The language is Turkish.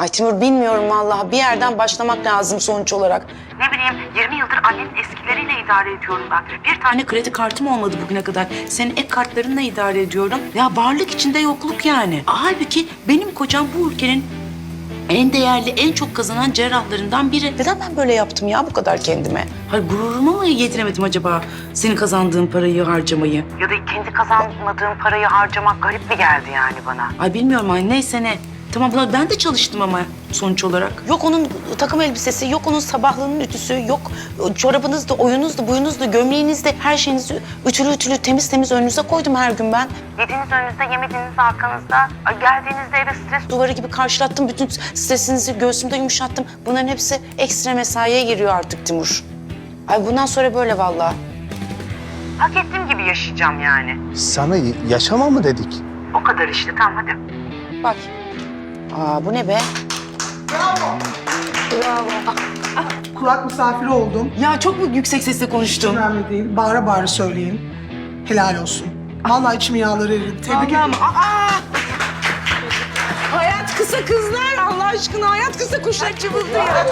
Ay Timur bilmiyorum vallahi bir yerden başlamak lazım sonuç olarak. Ne bileyim 20 yıldır annenin eskileriyle idare ediyorum ben. Bir tane kredi kartım olmadı bugüne kadar. Senin ek kartlarınla idare ediyorum. Ya varlık içinde yokluk yani. Halbuki benim kocam bu ülkenin en değerli, en çok kazanan cerrahlarından biri. Neden ben böyle yaptım ya bu kadar kendime? Hayır gururuma mı yetiremedim acaba senin kazandığın parayı harcamayı? Ya da kendi kazanmadığın parayı harcamak garip mi geldi yani bana? Ay bilmiyorum ay neyse ne. Tamam buna ben de çalıştım ama sonuç olarak. Yok onun takım elbisesi, yok onun sabahlığının ütüsü, yok çorabınız da, oyunuz da, buyunuz da, gömleğiniz de, her şeyinizi ütülü ütülü temiz temiz önünüze koydum her gün ben. Yediğiniz önünüzde, yemediğiniz arkanızda. Geldiğinizde eve stres Duvarı gibi karşılattım, bütün stresinizi göğsümde yumuşattım. Bunların hepsi ekstra mesaiye giriyor artık Timur. Ay bundan sonra böyle vallahi. hak ettiğim gibi yaşayacağım yani. Sana yaşama mı dedik? O kadar işte tamam hadi. Bak. Aa bu ne be? Kulak misafiri oldum. Ya çok mu yüksek sesle konuştum? Önemli değil. Bağıra bağıra söyleyin. Helal olsun. Vallahi içim yağları eridi. Tebrik ederim. Aa! Hayat kısa kızlar Allah aşkına hayat kısa kuşlar çıvıldı ya.